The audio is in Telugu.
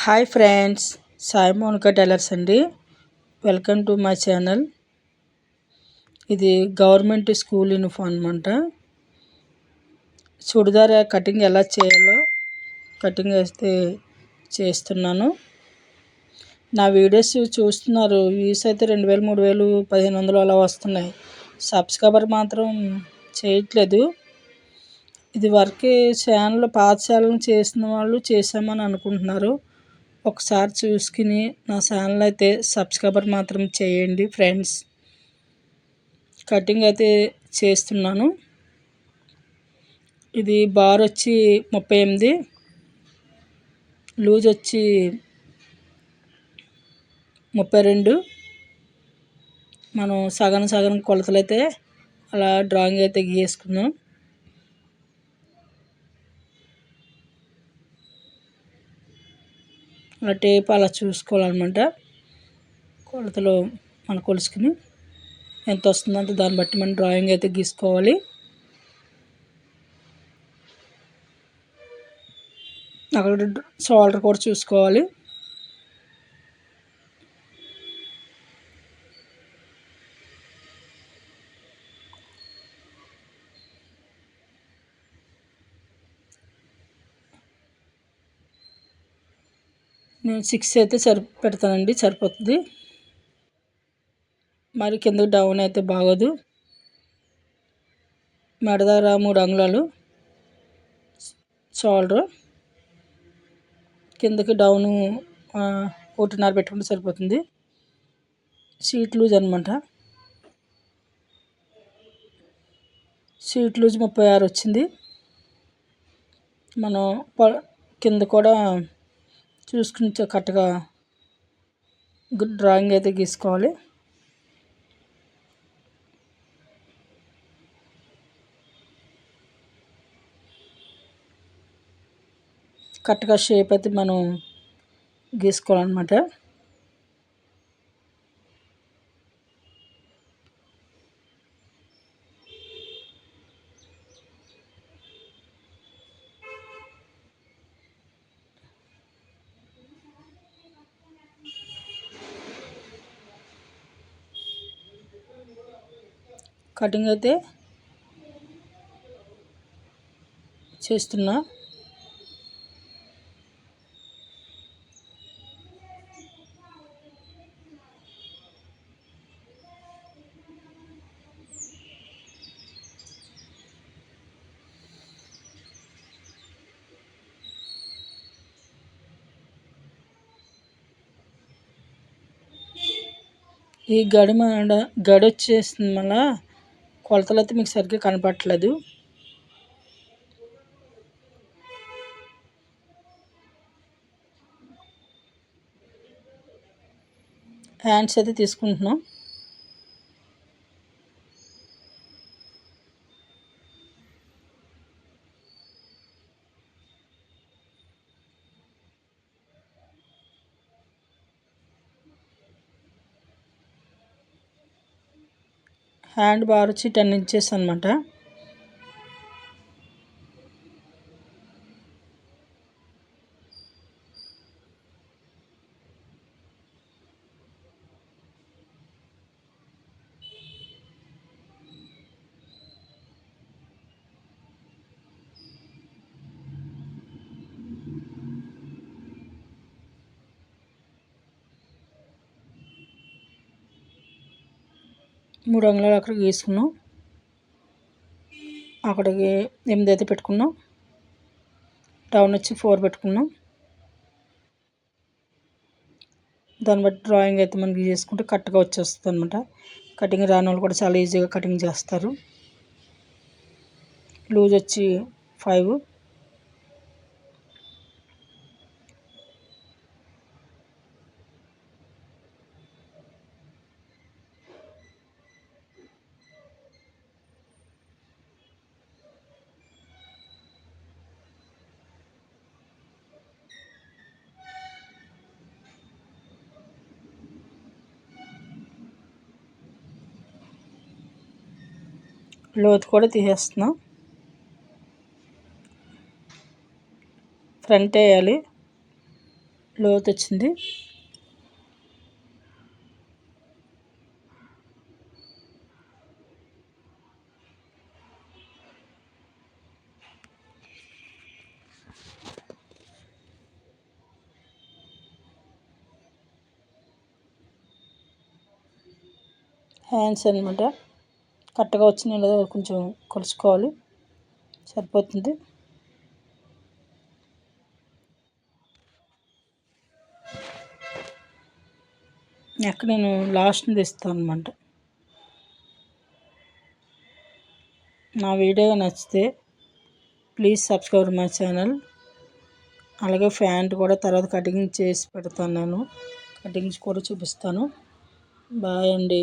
Hi friends Sai Monika tailors అండి. Welcome to my channel. ఇది గవర్నమెంట్ స్కూల్ యూనిఫామ్ అనమాట చుడిదార్ కటింగ్ ఎలా చేయాలో కటింగ్ వేస్తే చేస్తున్నాను. నా వీడియోస్ చూస్తున్నారు వ్యూస్ అయితే రెండు వేలు మూడు వేలు పదిహేను వందలు అలా వస్తున్నాయి. సబ్స్క్రైబర్ మాత్రం చేయట్లేదు. ఇది వరకే ఛానల్ పాత ఛానల్ చేసిన వాళ్ళు చేసామని అనుకుంటున్నారు. ఒకసారి చూసుకుని నా ఛానల్ అయితే సబ్స్క్రైబర్ మాత్రం చేయండి ఫ్రెండ్స్. కటింగ్ అయితే చేస్తున్నాను. ఇది బార్ వచ్చి ముప్పై ఎనిమిది లూజ్ వచ్చి ముప్పై రెండు. మనం సగం సగం కొలతలు అయితే అలా డ్రాయింగ్ అయితే గీసుకుందాం అలా టేప్ అలా చూసుకోవాలన్నమాట. కొలతలు మన కొలుసుకుని ఎంత వస్తుందంటే దాన్ని బట్టి మనం డ్రాయింగ్ అయితే గీసుకోవాలి. అక్కడ షోల్డర్ కూడా చూసుకోవాలి. నేను సిక్స్ అయితే సరి పెడతానండి సరిపోతుంది. మరి కిందకి డౌన్ అయితే బాగోదు. మెడ దగ్గర మూడు అంగుళాలు. షోల్డర్ కిందకి డౌను ఒకటిన్నర పెట్టుకుంటే సరిపోతుంది. సీట్ లూజ్ అనమాట సీట్ లూజ్ ముప్పై ఆరు వచ్చింది. మనం కింద కూడా చూసుకుని కరెక్ట్గా డ్రాయింగ్ అయితే గీసుకోవాలి. కరెక్ట్గా షేప్ అయితే మనం గీసుకోవాలన్నమాట. కటింగ్ అయితే చేస్తున్నా. ఈ గడి గడి వచ్చేసింది మళ్ళీ. కొలతలు అయితే మీకు సరిగ్గా కనపడట్లేదు. హ్యాండ్స్ అయితే తీసుకుంటున్నాం. హ్యాండ్ బార్ వచ్చి టెన్ ఇంచెస్ అనమాట మూడు అంగుళాలు అక్కడ గీసుకున్నాం అక్కడికి ఎనిమిది అయితే పెట్టుకున్నాం. డౌన్ వచ్చి ఫోర్ పెట్టుకున్నాం. దాన్ని బట్టి డ్రాయింగ్ అయితే మనకి చేసుకుంటే కరెక్ట్గా వచ్చేస్తుంది అనమాట కటింగ్ రాని వాళ్ళు కూడా చాలా ఈజీగా కటింగ్ చేస్తారు. లూజ్ వచ్చి ఫైవ్. లోతు కూడా తీసేస్తున్నాం. ఫ్రంట్ వేయాలి. లోతు వచ్చింది. హ్యాండ్స్ అనమాట కరెక్ట్గా వచ్చిన లేదో కొంచెం కొలుసుకోవాలి. సరిపోతుంది. అక్కడ నేను లాస్ట్ని తీస్తాను అనమాట నా వీడియో నచ్చితే ప్లీజ్ సబ్స్క్రైబ్ మై ఛానల్. అలాగే ఫ్యాంట్ కూడా తర్వాత కటింగ్ చేసి పెడతాను నేను. కటింగ్స్ కూడా చూపిస్తాను. బాయ్ అండి.